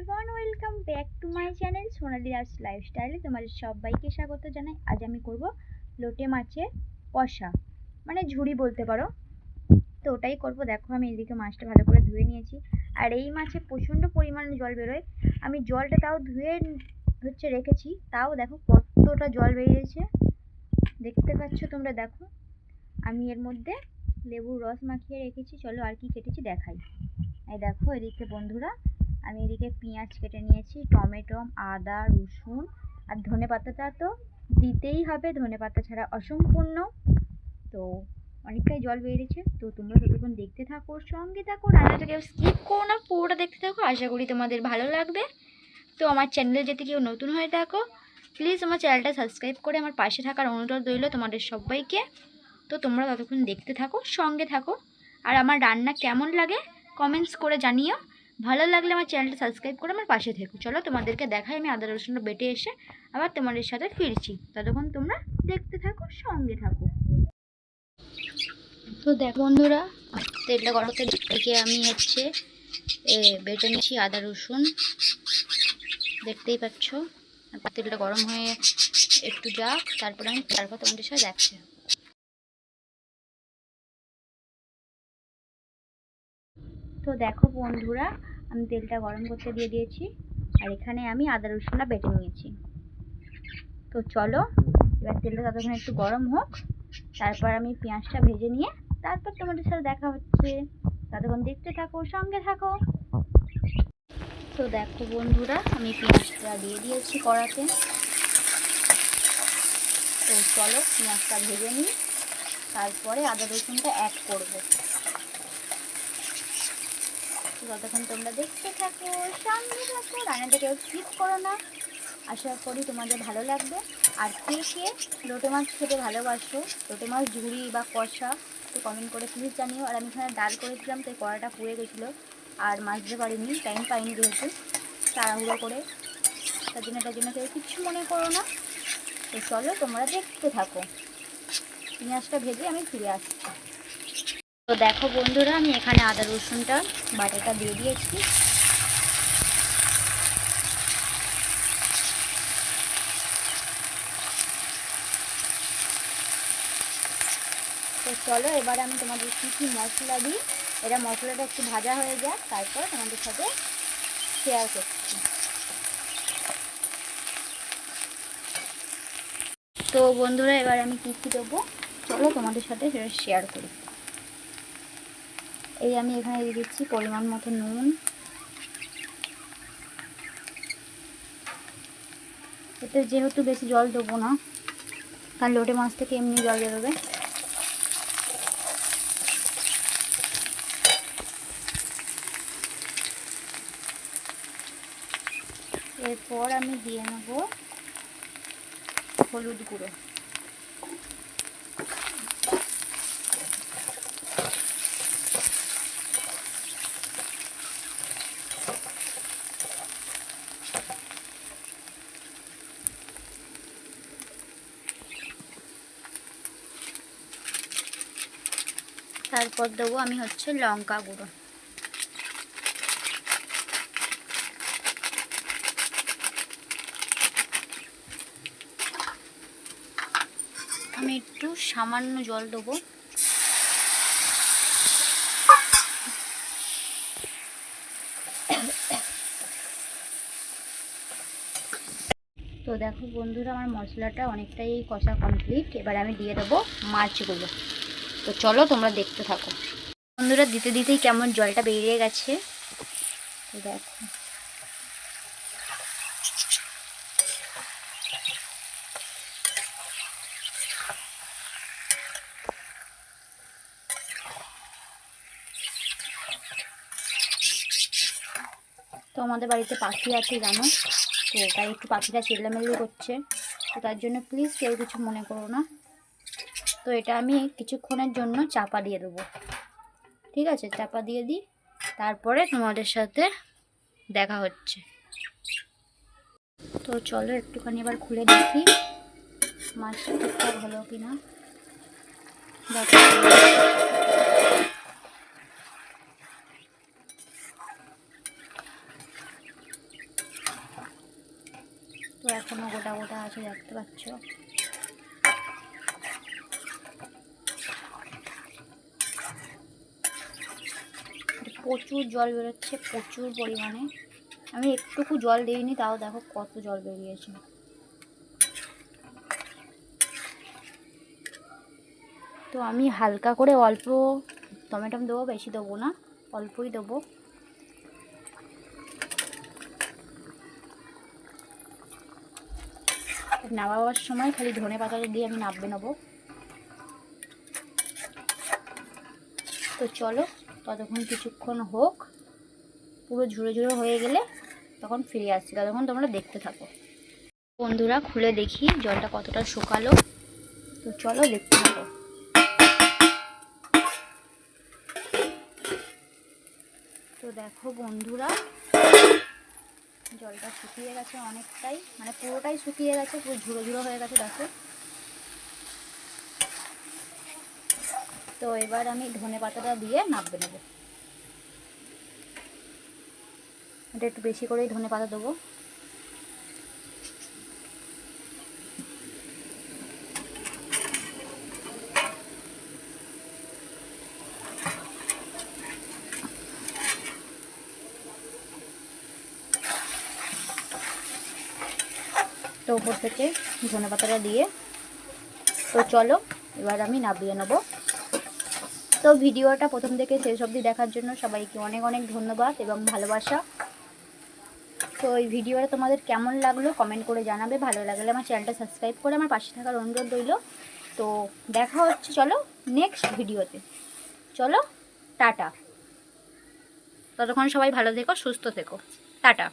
Everyone welcome back to my channel Sonali arts লাইফস্টাইলে তোমাদের সবাইকে স্বাগত জানাই। আজ আমি করব লোটে মাছের কষা মানে ঝুড়ি বলতে পারো। তো ওটাই করব। দেখো, আমি এদিকে মাছটা ভালো করে ধুয়ে নিয়েছি। আর এই মাছে প্রচণ্ড পরিমাণে জল বেরোয়। আমি জলটা তাও ধুয়ে, হচ্ছে রেখেছি। তাও দেখো কতটা জল বেরিয়েছে। দেখতে পাচ্ছ তোমরা, দেখো। আমি এর মধ্যে লেবুর রস মাখিয়ে রেখেছি। চলো আর কি কেটেছি দেখাই। এই দেখো, এদিকে বন্ধুরা আমি এদিকে পেঁয়াজ কেটে নিয়েছি, টমেটো, আদা, রসুন আর ধনে পাতাটা তো দিতেই হবে, ধনে পাতা ছাড়া অসম্পূর্ণ। তো অনেকটাই জল বেরিয়েছে, তো তোমরা যতক্ষণ দেখতে থাকো, সঙ্গে থাকো, রান্নাটা কেউ স্কিপ করো না, পুরোটা দেখতে থাকো, আশা করি তোমাদের ভালো লাগবে। তো আমার চ্যানেলে যদি কেউ নতুন হয়ে থাকো প্লিজ আমার চ্যানেলটা সাবস্ক্রাইব করে আমার পাশে থাকার অনুরোধ রইল তোমাদের সবাইকে। তো তোমরা ততক্ষণ দেখতে থাকো, সঙ্গে থাকো। আর আমার রান্না কেমন লাগে কমেন্টস করে জানিও। ভালো লাগলে আমার চ্যানেলটা সাবস্ক্রাইব করে আমার পাশে থেকো। চলো তোমাদেরকে দেখাই, আমি আদা রসুনটা বেটে এসে আবার তোমাদের সাথে ফিরছি। ততক্ষণ তোমরা দেখতে থাকো, সঙ্গে থাকো। তো দেখো বন্ধুরা, তেলটা গরমতে থেকে আমি হচ্ছে বেটে নিচ্ছি আদা রসুন। দেখতেই পাচ্ছ? তেলটা গরম হয়ে একটু যাক, তারপরে আমি তারপর তোমাদের সাথে দেখছি তো দেখো বন্ধুরা আমি তেলটা গরম করতে দিয়ে দিয়েছি। আর এখানে আমি আদা রসুনটা বেটে নিয়েছি। তো চলো, এবার তেলটা ততক্ষণ একটু গরম হোক। তারপর আমি পেঁয়াজটা ভেজে নিয়ে তারপর তোমাদের সাথে দেখা হচ্ছে। ততক্ষণ দেখতে থাকো, সঙ্গে থাকো। তো দেখো বন্ধুরা, আমি পেঁয়াজটা দিয়ে দিয়েছি কড়াতে। তো চলো, পেঁয়াজটা ভেজে নিই। তারপরে আদা রসুনটা অ্যাড করব। যতক্ষণ তোমরা দেখতে থাকো সঙ্গে থাকো রান্নাটা কেউ স্কিপ করো না। আশা করি তোমাদের ভালো লাগবে। আর কে কে লোটে মাছ খেতে ভালোবাসো, লোটে মাছ, ঝুড়ি বা কষা, তো কমেন্ট করে প্লিজ জানিও। আর আমি এখানে ডাল করেছিলাম, তাই কড়াটা পুড়ে গেছিল। আর মাছতে পারিনি টাইম পাইনি যেহেতু। তাড়াহুড়ো করে। তার জন্য তার জন্য কেউ কিচ্ছু মনে করো না। তো চলো, তোমরা দেখতে থাকো। পেঁয়াজটা ভেজে আমি ফিরে আসছি। তো দেখো বন্ধুরা, আমি এখানে আদা, রসুনটা, বাটাটা দিয়ে দিয়েছি। তো চলো, এবার আমি তোমাদের কী কী মশলা দিই। এটা মশলাটা একটু ভাজা হয়ে যাক, তারপর তোমাদের সাথে শেয়ার করছি। তো বন্ধুরা, এবার আমি কী কী দেবো? চলো তোমাদের সাথে সেটা শেয়ার করি। এই আমি এখানে দিয়ে দিচ্ছি পরিমাণ মতো নুন। এতে যেহেতু বেশি জল দেবো না, কারণ লোটে মাছ থেকে এমনি জল বেরোবে এরপর আমি দিয়ে নেব হলুদ গুঁড়ো। তারপর দেবো আমি হচ্ছে লঙ্কা গুঁড়ো। আমি একটু সামান্য জল দেবো। তো দেখো বন্ধুরা, আমার মশলাটা অনেকটাই কষা কমপ্লিট এবার আমি দিয়ে দেবো মাছগুলো। তো চলো তোমরা দেখতে থাকো। বন্ধুরা, দিতে দিতেই কেমন জলটা বেরিয়ে গেছে। দেখো। তো আমাদের বাড়িতে পাখি আছে, জানো? তো তাই একটু পাখিটা চেল্লামেল্লি করছে। তো তার জন্য প্লিজ কেউ কিছু মনে করো না। তো এটা আমি কিছুক্ষণের জন্য চাপা দিয়ে দেবো। ঠিক আছে? চাপা দিয়ে দিই। তারপরে তোমাদের সাথে দেখা হচ্ছে। তো চলো একটুখানি এবার খুলে দেখি মাছটা ঠিকঠাক হলো কি না তো এখনও গোটা গোটা আছে, দেখতে পাচ্ছ? প্রচুর জল বেরোচ্ছে, প্রচুর পরিমাণে। আমি একটুকু জল দিইনি, তাও দেখো কত জল বেরিয়েছে। তো আমি হালকা করে অল্প টমেটো দেবো, বেশি দেবো না, অল্পই দেবো। নামাবার সময় খালি ধনে পাতাটা দিয়ে আমি নাববে নেব। তো চলো ততক্ষণ কিছুক্ষণ হোক, পুরো ঝুড়ো ঝুড়ো হয়ে গেলে তখন ফিরে আসছি, ততক্ষণ তোমরা দেখতে থাকো। বন্ধুরা, খুলে দেখি জলটা কতটা শুকালো। তো চলো দেখতে থাকো। তো দেখো বন্ধুরা, জলটা শুকিয়ে গেছে অনেকটাই মানে পুরোটাই শুকিয়ে গেছে, পুরো ঝুড়ো ঝুড়ো হয়ে গেছে, দেখো। তো এবার আমি ধনে পাতাটা দিয়ে নাববে নেব। এটা একটু বেশি করেই ধনে পাতা দেবো। তো ওপর থেকে ধনে পাতাটা দিয়ে, তো চলো, এবার আমি নাবিয়ে নেব। তো ভিডিওটা প্রথম থেকে শেষ অবধি দেখার জন্য সবাইকে অনেক অনেক ধন্যবাদ এবং ভালোবাসা। তো এই ভিডিওটা তোমাদের কেমন লাগল কমেন্ট করে জানাবে। ভালো লাগলে আমার চ্যানেলটা সাবস্ক্রাইব করে আমার পাশে থাকার অনুরোধ রইল। তো দেখা হচ্ছে, চলো নেক্সট ভিডিওতে। চলো, টাটা। ততক্ষণ সবাই ভালো থেকো, সুস্থ থেকো। টাটা।